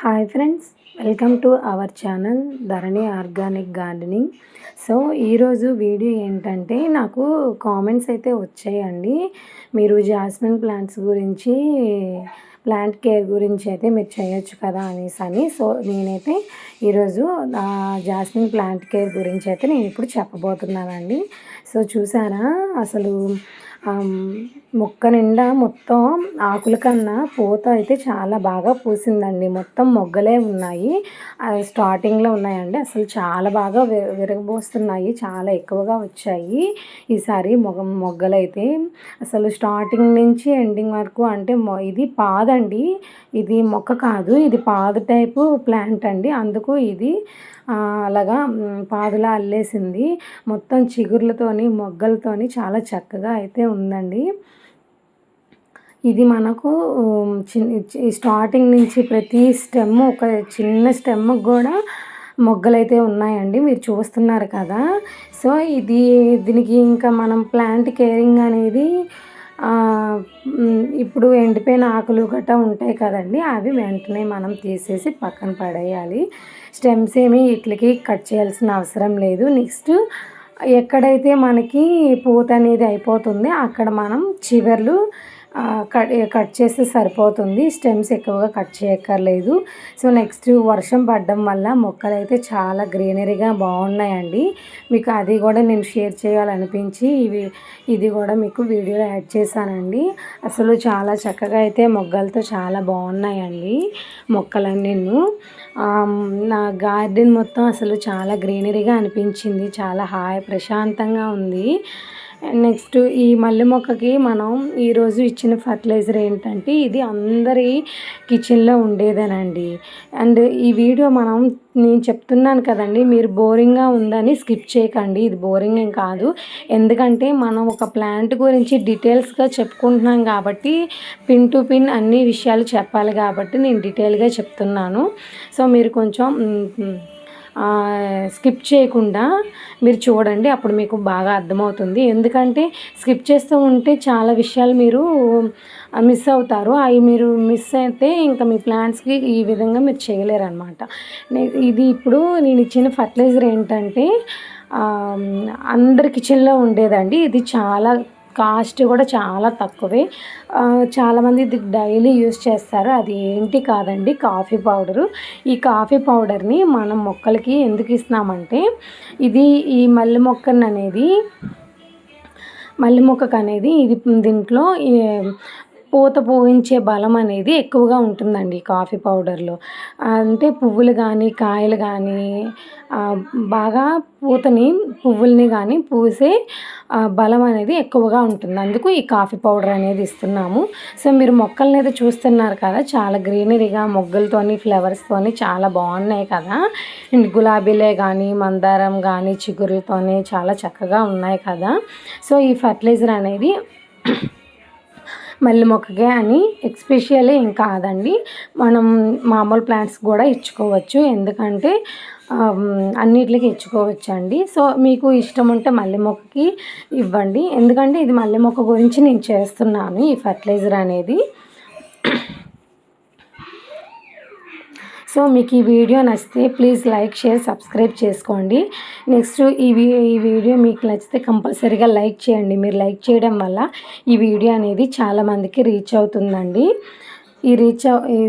Hi friends welcome to our channel Dharani organic gardening so ఈరోజు video ఏంటంటే నాకు comments అయితే వచ్చాయండి. మీరు జాస్మిన్ ప్లాంట్స్ గురించి ప్లాంట్ కేర్ గురించి అయితే మీరు చేయొచ్చు కదా అనేసి అని. సో నేనైతే ఈరోజు జాస్మిన్ ప్లాంట్ కేర్ గురించి అయితే నేను ఇప్పుడు చెప్పబోతున్నానండి. సో చూసారా? అసలు మొక్క నిండా మొత్తం ఆకుల కన్నా పూత అయితే చాలా బాగా పూసిందండి. మొత్తం మొగ్గలే ఉన్నాయి. స్టార్టింగ్లో ఉన్నాయండి. అసలు చాలా బాగా విరగబోస్తున్నాయి. చాలా ఎక్కువగా వచ్చాయి. ఈసారి మొగ మొగ్గలైతే అసలు స్టార్టింగ్ నుంచి ఎండింగ్ వరకు అంటే ఇది పాదండి. ఇది మొక్క కాదు. ఇది పాదు టైపు ప్లాంట్ అండి. అందుకు ఇది అలాగా పాదులా అల్లేసింది. మొత్తం చిగుర్లతోని మొగ్గలతోని చాలా చక్కగా అయితే ఉందండి. ఇది మనకు స్టార్టింగ్ నుంచి ప్రతి స్టెమ్ ఒక చిన్న స్టెమ్కి కూడా మొగ్గలైతే ఉన్నాయండి. మీరు చూస్తున్నారు కదా. సో ఇది దీనికి ఇంకా మనం ప్లాంట్ కేరింగ్ అనేది ఇప్పుడు ఎండిపోయిన ఆకులు గట్రా ఉంటాయి కదండి. అవి వెంటనే మనం తీసేసి పక్కన పడేయాలి. స్టెమ్స్ ఏమి ఇట్లకి కట్ చేయాల్సిన అవసరం లేదు. నెక్స్ట్ ఎక్కడైతే మనకి పూత అనేది అయిపోతుంది అక్కడ మనం చివర్లు కట్ కట్ చేస్తే సరిపోతుంది. స్టెమ్స్ ఎక్కువగా కట్ చేయక్కర్లేదు. సో నెక్స్ట్ వర్షం పడడం వల్ల మొక్కలు అయితే చాలా గ్రీనరీగా బాగున్నాయండి. మీకు అది కూడా నేను షేర్ చేయాలనిపించి ఇవి ఇది కూడా మీకు వీడియోలో యాడ్ చేశానండి. అసలు చాలా చక్కగా అయితే మొగ్గలతో చాలా బాగున్నాయండి మొక్కలన్నీ నా గార్డెన్ మొత్తం అసలు చాలా గ్రీనరీగా అనిపించింది. చాలా హాయ్ ప్రశాంతంగా ఉంది. నెక్స్ట్ ఈ మల్లె మొక్కకి మనం ఈరోజు ఇచ్చిన ఫర్టిలైజర్ ఏంటంటే ఇది అందరి కిచెన్లో ఉండేదేనండి. అండ్ ఈ వీడియో మనం నేను చెప్తున్నాను కదండి మీరు బోరింగ్గా ఉందని స్కిప్ చేయకండి. ఇది బోరింగ్ ఏం కాదు. ఎందుకంటే మనం ఒక ప్లాంట్ గురించి డీటెయిల్స్గా చెప్పుకుంటున్నాం కాబట్టి పిన్ టు పిన్ అన్ని విషయాలు చెప్పాలి కాబట్టి నేను డీటెయిల్గా చెప్తున్నాను. సో మీరు కొంచెం స్కిప్ చేయకుండా మీరు చూడండి అప్పుడు మీకు బాగా అర్థమవుతుంది. ఎందుకంటే స్కిప్ చేస్తూ ఉంటే చాలా విషయాలు మీరు మిస్ అవుతారు. అవి మీరు మిస్ అయితే ఇంకా మీ ప్లాంట్స్కి ఈ విధంగా మీరు చేయలేరు అనమాట ఇది ఇప్పుడు నేను ఇచ్చిన ఫర్టిలైజర్ ఏంటంటే అందరి కిచెన్లో ఉండేదండి. ఇది చాలా కాస్ట్ కూడా చాలా తక్కువే. చాలామంది ఇది డైలీ యూస్ చేస్తారు. అది ఏంటి కాదండి కాఫీ పౌడరు. ఈ కాఫీ పౌడర్ని మనం మొక్కలకి ఎందుకు ఇస్తున్నామంటే ఇది ఈ మల్లె మొక్కను అనేది మల్లె మొక్కకు అనేది ఇది దీంట్లో పూత పూయించే బలం అనేది ఎక్కువగా ఉంటుందండి కాఫీ పౌడర్లో. అంటే పువ్వులు కానీ కాయలు కానీ బాగా పూతని పువ్వుల్ని కానీ పూసే బలం అనేది ఎక్కువగా ఉంటుంది. అందుకు ఈ కాఫీ పౌడర్ అనేది ఇస్తున్నాము. సో మీరు మొక్కల్ని అయితే చూస్తున్నారు కదా చాలా గ్రీనరీగా మొగ్గలతోని ఫ్లవర్స్తోని చాలా బాగున్నాయి కదా. గులాబీలే కానీ మందారం కానీ చిగురులతోని చాలా చక్కగా ఉన్నాయి కదా. సో ఈ ఫర్టిలైజర్ అనేది మల్లె మొక్కకే అని ఎక్స్పెషల్లీ ఏం కాదండి. మనం మామూలు ప్లాంట్స్ కూడా ఇచ్చుకోవచ్చు. ఎందుకంటే అన్నిటికి ఇచ్చుకోవచ్చు అండి సో మీకు ఇష్టం ఉంటే మల్లె మొక్కకి ఇవ్వండి. ఎందుకంటే ఇది మల్లె మొక్క గురించి నేను చేస్తున్నాను ఈ ఫర్టిలైజర్ అనేది. సో మీకు ఈ వీడియో నచ్చితే ప్లీజ్ లైక్ షేర్ సబ్స్క్రైబ్ చేసుకోండి. నెక్స్ట్ ఈ ఈ వీడియో మీకు నచ్చితే కంపల్సరీగా లైక్ చేయండి. మీరు లైక్ చేయడం వల్ల ఈ వీడియో అనేది చాలామందికి రీచ్ అవుతుందండి. ఈ రీచ్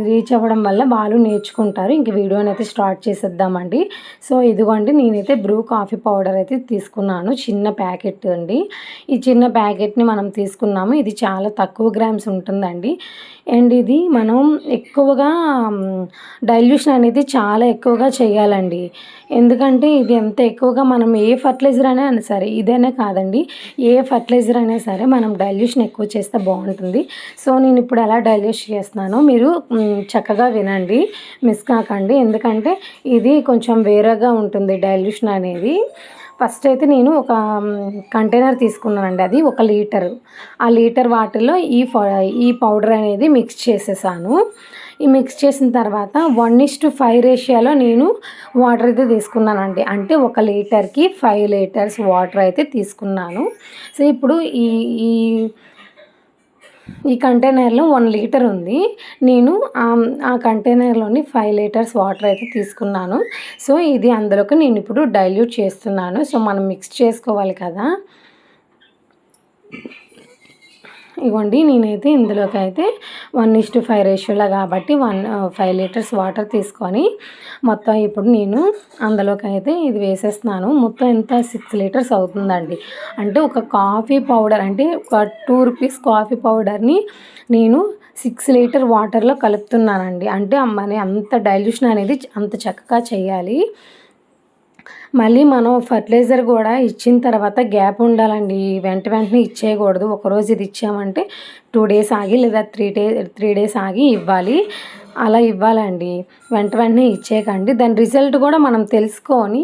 రీచ్ అవ్వడం వల్ల వాళ్ళు నేర్చుకుంటారు. ఇంక వీడియోని అయితే స్టార్ట్ చేసేద్దామండి. సో ఇదిగోండి నేనైతే బ్రూ కాఫీ పౌడర్ అయితే తీసుకున్నాను. చిన్న ప్యాకెట్ అండి. ఈ చిన్న ప్యాకెట్ని మనం తీసుకున్నాము. ఇది చాలా తక్కువ గ్రామ్స్ ఉంటుందండి. అండ్ ఇది మనం ఎక్కువగా డైల్యూషన్ అనేది చాలా ఎక్కువగా చేయాలండి. ఎందుకంటే ఇది ఎంత ఎక్కువగా మనం ఏ ఫర్టిలైజర్ అయినా సరే ఇదైనా కాదండి. ఏ ఫర్టిలైజర్ అయినా సరే మనం డైల్యూషన్ ఎక్కువ చేస్తే బాగుంటుంది. సో నేను ఇప్పుడు ఎలా డైల్యూషన్ చేస్తున్నానో మీరు చక్కగా వినండి. మిస్ కాకండి. ఎందుకంటే ఇది కొంచెం వేరేగా ఉంటుంది డైల్యూషన్ అనేది. ఫస్ట్ అయితే నేను ఒక కంటైనర్ తీసుకున్నానండి. అది ఒక లీటరు. ఆ లీటర్ వాటర్లో ఈ ఈ పౌడర్ అనేది మిక్స్ చేసేసాను. ఈ మిక్స్ చేసిన తర్వాత వన్ ఇస్ టు ఫైవ్ రేషియోలో నేను వాటర్ అయితే తీసుకున్నానండి. అంటే ఒక లీటర్కి ఫైవ్ లీటర్స్ వాటర్ అయితే తీసుకున్నాను. సో ఇప్పుడు ఈ ఈ ఈ కంటైనర్లో వన్ లీటర్ ఉంది. నేను ఆ కంటైనర్లోని ఫైవ్ లీటర్స్ వాటర్ అయితే తీసుకున్నాను. సో ఇది అందులోకి నేను ఇప్పుడు డైల్యూట్ చేస్తున్నాను. సో మనం మిక్స్ చేసుకోవాలి కదా. ఇవ్వండి. నేనైతే ఇందులోకి అయితే వన్ ఇస్ టు ఫైవ్ రేషియోలో కాబట్టి వన్ ఫైవ్ లీటర్స్ వాటర్ తీసుకొని మొత్తం ఇప్పుడు నేను అందులోకి అయితే ఇది వేసేస్తున్నాను. మొత్తం ఎంత? సిక్స్ లీటర్స్ అవుతుందండి. అంటే ఒక కాఫీ పౌడర్ అంటే ఒక టూ రూపీస్ కాఫీ పౌడర్ని నేను సిక్స్ లీటర్ వాటర్లో కలుపుతున్నానండి. అంటే మన అంత డైల్యూషన్ అనేది అంత చక్కగా చేయాలి. మళ్ళీ మనం ఫర్టిలైజర్ కూడా ఇచ్చిన తర్వాత గ్యాప్ ఉండాలండి. వెంట వెంటనే ఇచ్చేయకూడదు. ఒకరోజు ఇది ఇచ్చామంటే టూ డేస్ ఆగి లేదా త్రీ డే త్రీ డేస్ ఆగి ఇవ్వాలి. అలా ఇవ్వాలండి. వెంట వెంటనే ఇచ్చేయకండి. దాని రిజల్ట్ కూడా మనం తెలుసుకొని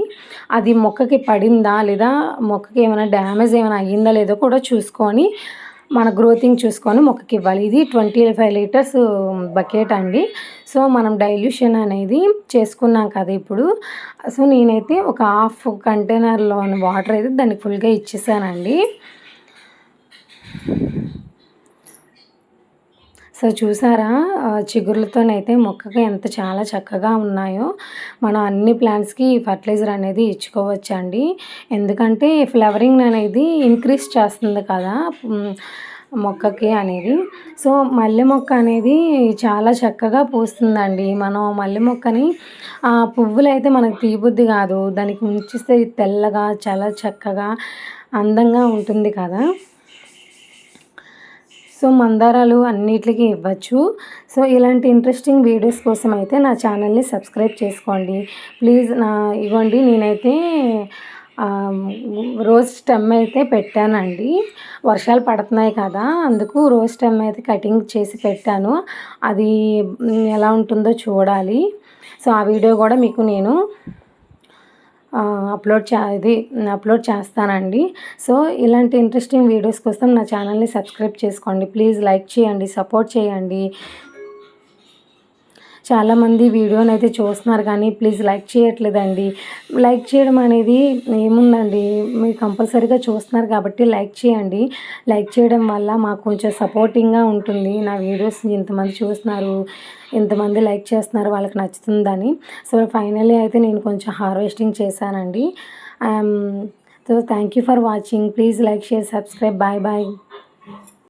అది మొక్కకి పడిందా లేదా మొక్కకి ఏమైనా డ్యామేజ్ ఏమైనా అయ్యిందా లేదో కూడా చూసుకొని మన గ్రోతింగ్ చూసుకొని మొక్కకి ఇవ్వాలి. ఇది ట్వంటీ ఫైవ్ లీటర్స్ బకెట్ అండి. సో మనం డైల్యూషన్ అనేది చేసుకున్నాం కదా ఇప్పుడు. సో నేనైతే ఒక హాఫ్ కంటైనర్లో వాటర్ అయితే దానికి ఫుల్గా ఇచ్చేసానండి. సో చూసారా చిగురులతోనైతే మొక్కకి ఎంత చాలా చక్కగా ఉన్నాయో. మనం అన్ని ప్లాంట్స్కి ఫర్టిలైజర్ అనేది ఇచ్చుకోవచ్చండి. ఎందుకంటే ఫ్లవరింగ్ అనేది ఇంక్రీజ్ చేస్తుంది కదా మొక్కకి అనేది. సో మల్లె మొక్క అనేది చాలా చక్కగా పూస్తుందండి. మనం మల్లె మొక్కని ఆ పువ్వులు అయితే మనకు తీయబుద్ధి కాదు. దానికి ఉంచిస్తే తెల్లగా చాలా చక్కగా అందంగా ఉంటుంది కదా. సో మందారాలు అన్నిటికీ ఇవ్వచ్చు. సో ఇలాంటి ఇంట్రెస్టింగ్ వీడియోస్ కోసం అయితే నా ఛానల్ని సబ్స్క్రైబ్ చేసుకోండి. ప్లీజ్ నా ఇవ్వండి. నేనైతే రోజ్ స్టెమ్ అయితే పెట్టానండి. వర్షాలు పడుతున్నాయి కదా అందుకు రోజ్ స్టెమ్ అయితే కటింగ్ చేసి పెట్టాను. అది ఎలా ఉంటుందో చూడాలి. సో ఆ వీడియో కూడా మీకు నేను అప్లోడ్ చే ఇది అప్లోడ్ చేస్తానండి. సో ఇలాంటి ఇంట్రెస్టింగ్ వీడియోస్ కోసం నా ఛానల్ని సబ్స్క్రైబ్ చేసుకోండి. ప్లీజ్ లైక్ చేయండి సపోర్ట్ చేయండి. చాలామంది వీడియోని అయితే చూస్తున్నారు కానీ ప్లీజ్ లైక్ చేయట్లేదండి. లైక్ చేయడం అనేది ఏముందండి? మీరు కంపల్సరీగా చూస్తున్నారు కాబట్టి లైక్ చేయండి. లైక్ చేయడం వల్ల మాకు కొంచెం సపోర్టింగ్గా ఉంటుంది. నా వీడియోస్ ఇంతమంది చూస్తున్నారు ఇంతమంది లైక్ చేస్తున్నారు వాళ్ళకి నచ్చుతుందని. సో ఫైనల్లీ అయితే నేను కొంచెం హార్వెస్టింగ్ చేశానండి. So thank you for watching. Please like share subscribe. Bye bye.